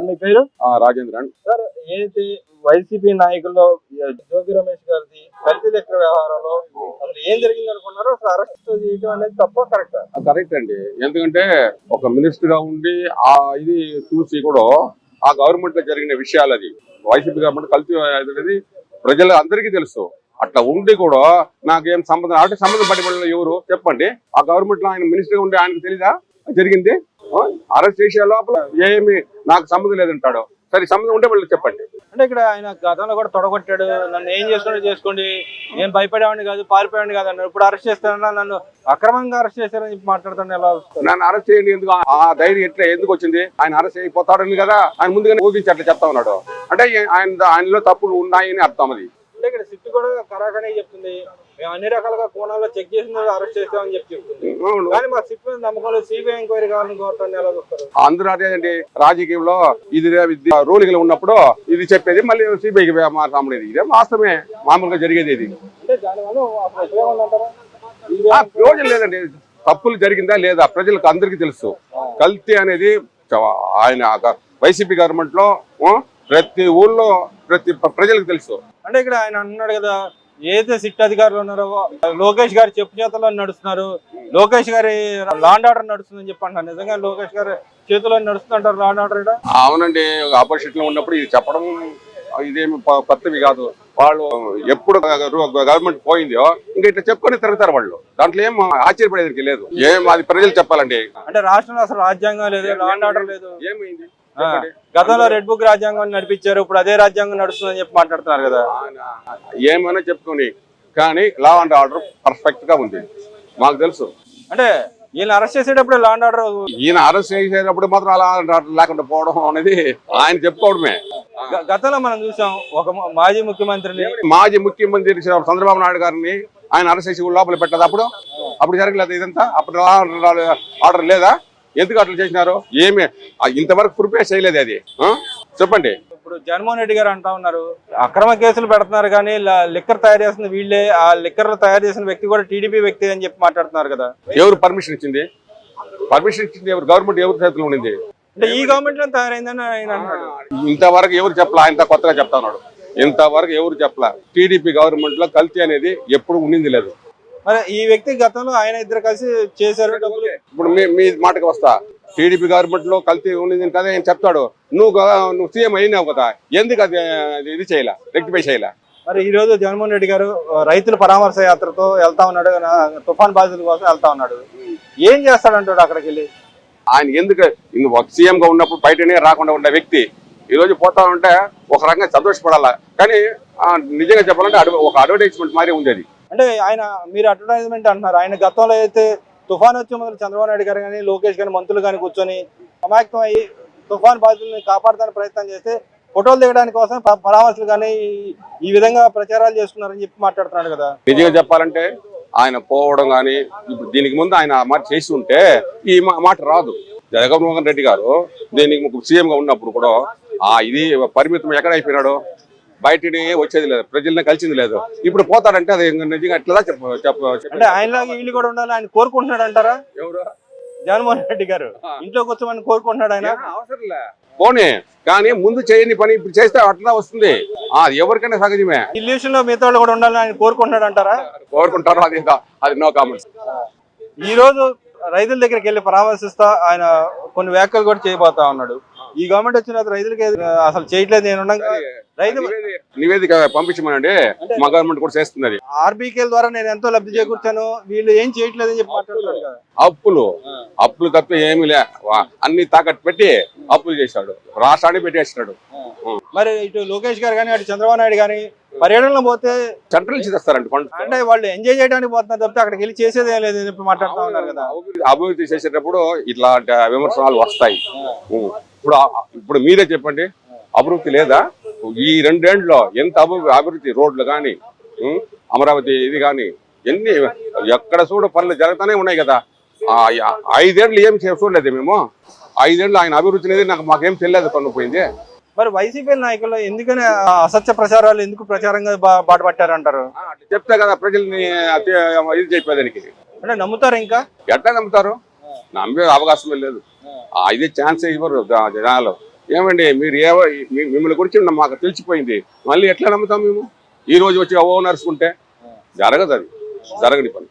Sir మీ పేరు? ఆ, Rajendran sir ఏదైతే వైసీపీ నాయకుల్లో జోగి రమేష్ గారిది కల్తీ లెక్క వ్యవహారంలో? అసలు ఏం జరిగింది అనుకున్నారో అసలు అరెస్ట్ చేయడం అనేది తప్ప కరెక్ట్ కరెక్ట్ అండి. ఎందుకంటే ఒక మినిస్టర్గా ఉండి ఆ ఇది చూసి కూడా ఆ గవర్నమెంట్లో జరిగిన విషయాలు అది. వైసీపీ గవర్నమెంట్ కల్తీ అనేది ప్రజలు అందరికీ తెలుసు. అట్లా ఉండి కూడా నాకేం సంబంధం అంటే సంబంధం పడి వాళ్ళు ఎవరు చెప్పండి? ఆ గవర్నమెంట్లో ఆయన మినిస్టర్గా ఉండి ఆయనకు తెలీదా? జరిగింది? అరెస్ట్ చేసే లోపల ఏమి నాకు సంబంధం లేదంటాడు. సరే సంబంధం ఉంటే వాళ్ళు చెప్పండి. అంటే ఇక్కడ ఆయన గతంలో కూడా తొడగొట్టాడు. నన్ను ఏం చేసుకుంటే చేసుకోండి. నేను భయపడేవాడిని కాదు పారిపోయేవాడిని కాదు అన్నారు. ఇప్పుడు అరెస్ట్ చేస్తానన్నా నన్ను అక్రమంగా అరెస్ట్ చేశారని చెప్పి మాట్లాడుతాను ఎలా నన్ను అరెస్ట్ చేయండి ఎందుకు? ఆ ధైర్యం ఎట్లా ఎందుకు వచ్చింది? ఆయన అరెస్ట్ అయిపోతాడని కదా ఆయన ముందుగానే ఊహించి అట్లా చెప్తా ఉన్నాడు. అంటే ఆయన ఆయనలో తప్పులు ఉన్నాయని అర్థం అది. అంటే ఇక్కడ సిట్ కూడా కరాకనే చెప్తుంది. మేము అన్ని రకాలుగా కోణాల్లో చెక్ చేసిన అరెస్ట్ చేస్తామని చెప్పి చెప్తుంది. కానీ మా సిట్ మీద నమ్మకం లేదు సిబిఐ ఎంక్వైరీ కావాలని కోరుతాను ఎలా చూస్తారు అందరూ అదేంటి రాజకీయంలో ఇది రూలింగ్లో ఉన్నప్పుడు ఇది చెప్పేది మళ్ళీ సిబిఐకి మాట్లాడేది ఇదే వాస్తవమే. మామూలుగా జరిగేది ఇది. అంటే దానివల్ల ఉపయోగం ప్రయోజనం లేదండి. తప్పులు జరిగిందా లేదా ప్రజలకు అందరికీ తెలుసు. కల్తీ అనేది ఆయన వైసీపీ గవర్నమెంట్లో ప్రతి ఊళ్ళో ప్రతి ప్ర- ప్రజలకు తెలుసు. అంటే ఇక్కడ ఆయన అన్నాడు కదా ఏదైతే సిట్ అధికారులు ఉన్నారో లోకేష్ గారి చెప్పు చేతుల్లో నడుస్తున్నారు. లోకేష్ గారి లాండ్ ఆర్డర్ నడుస్తుందని చెప్పి అంటారు నిజంగా లోకేష్ గారి చేతిలో నడుస్తుంటారు లాండ్ ఆర్డర్ ఇక్కడ అవునండి ఆపోజిట్లో ఉన్నప్పుడు ఇది చెప్పడం ఇదేమి కొత్తవి కాదు. వాళ్ళు ఎప్పుడు గవర్నమెంట్ పోయిందో ఇంకా ఇట్లా చెప్పుకొని తిరుగుతారు వాళ్ళు. దాంట్లో ఏం ఆశ్చర్యపడేది లేదు. ఏం అది ప్రజలు చెప్పాలండి. అంటే రాష్ట్రంలో అసలు రాజ్యాంగం లేదు లాండ్ ఆర్డర్ లేదు. ఏమైంది? గతంలో రెడ్ బుక్ రాజ్యాంగం నడిపించారు ఇప్పుడు అదే రాజ్యాంగం నడుస్తుందని చెప్పి మాట్లాడుతున్నారు కదా. ఏమైనా చెప్పుకొని కానీ లా అండ్ ఆర్డర్ పర్ఫెక్ట్గా ఉంది. మాకు తెలుసు. అంటే వీళ్ళని అరెస్ట్ చేసేటప్పుడు లాండ్ ఆర్డర్ ఈయన అరెస్ట్ చేసేటప్పుడు మాత్రం అలా order లేకుండా పోవడం అనేది ఆయన చెప్పుకోవడమే. గతంలో మనం చూసాం ఒక మాజీ ముఖ్యమంత్రిని మాజీ ముఖ్యమంత్రి చంద్రబాబు నాయుడు గారిని ఆయన అరెస్ట్ చేసి లోపల పెట్టదు అప్పుడు? అప్పుడు జరగలేదు ఇదంతా? అప్పుడు లా ఆర్డర్ లేదా? ఎందుకు అట్లా చేసినారు? ఏమి? ఇంతవరకు ప్రిపేర్ చేయలేదు అది? చెప్పండి. ఇప్పుడు జగన్మోహన్ రెడ్డి గారు అంటా ఉన్నారు అక్రమ కేసులు పెడుతున్నారు కానీ లిక్కర్ తయారు చేసిన వీళ్ళే ఆ లిక్కర్ తయారు చేసిన వ్యక్తి కూడా టీడీపీ వ్యక్తి అని చెప్పి మాట్లాడుతున్నారు కదా. ఎవరు పర్మిషన్ ఇచ్చింది? పర్మిషన్ ఇచ్చింది ఎవరు? గవర్నమెంట్ ఎవరి చేతిలో ఉండింది? అంటే ఈ గవర్నమెంట్లో తయారైందని ఆయన అన్నాడు ఇంతవరకు ఎవరు చెప్పలా? ఆయన కొత్తగా చెప్తా ఉన్నాడు. ఇంతవరకు ఎవరు చెప్పలా? టీడీపీ గవర్నమెంట్లో కల్తీ అనేది ఎప్పుడు ఉండింది లేదు. మరి ఈ వ్యక్తి గతంలో ఆయన ఇద్దరు కలిసి చేశారు డబ్బులు. ఇప్పుడు మీ మీ మాటకి వస్తా. టీడీపీ గవర్నమెంట్లో కల్తీ ఉండింది కదా ఆయన చెప్తాడు? నువ్వు నువ్వు సీఎం అయినావు కదా ఎందుకు అది ఇది చేయలే రెక్టిఫై చేయలే? మరి ఈ రోజు జగన్మోహన్ రెడ్డి గారు రైతుల పరామర్శ యాత్రతో వెళ్తా ఉన్నాడు తుఫాన్ బాధితుల కోసం వెళ్తా ఉన్నాడు. ఏం చేస్తాడంటాడు అక్కడికి వెళ్ళి? ఆయన ఎందుకు సీఎం గా ఉన్నప్పుడు బయటనే రాకుండా ఉండే వ్యక్తి. ఈ రోజు పోతా ఉంటే ఒక రకంగా సంతోషపడాలా. కానీ నిజంగా చెప్పాలంటే ఒక అడ్వర్టైజ్మెంట్ మాదిరి ఉంది అది. అంటే ఆయన మీరు అడ్వర్టైజ్మెంట్ అంటున్నారు. ఆయన గతంలో అయితే తుఫాన్ వచ్చే మొదలు చంద్రబాబు నాయుడు గారు కానీ లోకేష్ కానీ మంత్రులు కానీ కూర్చొని సమాయత్తం అయ్యి తుఫాన్ బాధితులను కాపాడడానికి ప్రయత్నం చేస్తే ఫోటోలు దిగడానికి కోసం ప- పరామర్శలు కానీ ఈ- విధంగా ప్రచారాలు చేస్తున్నారని చెప్పి మాట్లాడుతున్నాడు కదా. నిజంగా చెప్పాలంటే ఆయన పోవడం కానీ ఇప్పుడు దీనికి ముందు ఆయన మాట చేసి ఉంటే ఈ మా- మాట రాదు. జగన్మోహన్ రెడ్డి గారు దీనికి సీఎంగా ఉన్నప్పుడు కూడా ఆ ఇది పరిమితం ఎక్కడ అయిపోయినాడు? బయటని వచ్చేది లేదు. ప్రజల్ని కలిసింది లేదు. ఇప్పుడు పోతాడంటే అది నిజంగా ఎట్లా అంటే ఆయనలాగా వీళ్ళు కూడా ఉండాలి ఆయన కోరుకుంటున్నాడు అంటారా? ఎవరు? జగన్మోహన్ రెడ్డి గారు. ఇంట్లో కూర్చోమని కోరుకుంటున్నాడు ఆయన. అవసరం లే పోనీ కానీ ముందు చేయని పని ఇప్పుడు చేస్తే అట్లా వస్తుంది. అది ఎవరికైనా సహజమే. ఇల్యూషన్లో మిగతా కూడా ఉండాలని ఆయన కోరుకుంటున్నాడు అంటారా? కోరుకుంటారు అది అది నో కామెంట్స్ ఈ రోజు రైతుల దగ్గరికి వెళ్ళి పరామర్శిస్తా ఆయన కొన్ని వ్యాఖ్యలు కూడా చేయబోతా ఉన్నాడు. ఈ గవర్నమెంట్ వచ్చిన రైతులకి అసలు చేయట్లేదు నేను ఉండగా రైతు నివేదిక పంపించమనండి. మా గవర్నమెంట్ కూడా చేస్తున్నది. ఆర్బీకేల ద్వారా నేను ఎంతో లబ్ధి చేకూర్చాను. వీళ్ళు ఏం చెప్పి మాట్లాడుతున్నాడు కదా. అప్పులు. అప్పులు తప్ప ఏమీ లే. అన్ని తాకట్టు పెట్టి అప్పులు చేశాడు. రాష్ట్రాన్ని పెట్టేసినాడు. మరి ఇటు లోకేష్ గారు కానీ అటు చంద్రబాబు నాయుడు కానీ పర్యటనలో పోతే సెంట్రల్ నుంచి తెస్తారండి ఫండ్ అంటే వాళ్ళు ఎంజాయ్ చేయడానికి పోతున్నారు తప్పితే అక్కడికి వెళ్ళి చేసేది లేదని చెప్పి మాట్లాడుతూ ఉన్నారు కదా. అభివృద్ధి- చేసేటప్పుడు ఇట్లాంటి విమర్శనాలు వస్తాయి. ఇప్పుడు ఇప్పుడు మీరే చెప్పండి అభివృద్ధి లేదా? ఈ రెండేండ్లో ఎంత అభివృద్ధి అభివృద్ధి రోడ్లు కానీ అమరావతి ఇది కానీ ఎన్ని ఎక్కడ చూడ పనులు జరుగుతూనే ఉన్నాయి కదా. ఐదేండ్లు ఏం చూడలేదు మేము. ఐదేండ్లు ఆయన అభివృద్ధి అనేది నాకు మాకేం తెలియదు పన్ను పోయింది. మరి వైసీపీ నాయకులు ఎందుకని అసత్య ప్రచారాలు ఎందుకు ప్రచారంగా బాట పట్టారంటారు చెప్తే కదా ప్రజల్ని ఇది చెప్పేదానికి అంటే నమ్ముతారు ఇంకా? ఎట్లా నమ్ముతారు? నమ్మే అవకాశమే లేదు. ఇది ఛాన్స్ ఇవ్వరు జనాలు. ఏమండి మీరు ఏ మిమ్మల్ని గురించి మాకు తెలిసిపోయింది. మళ్ళీ ఎట్లా నమ్ముతాం మేము? ఈ రోజు వచ్చి ఓ నడుచుకుంటే జరగదు అది. జరగని పని.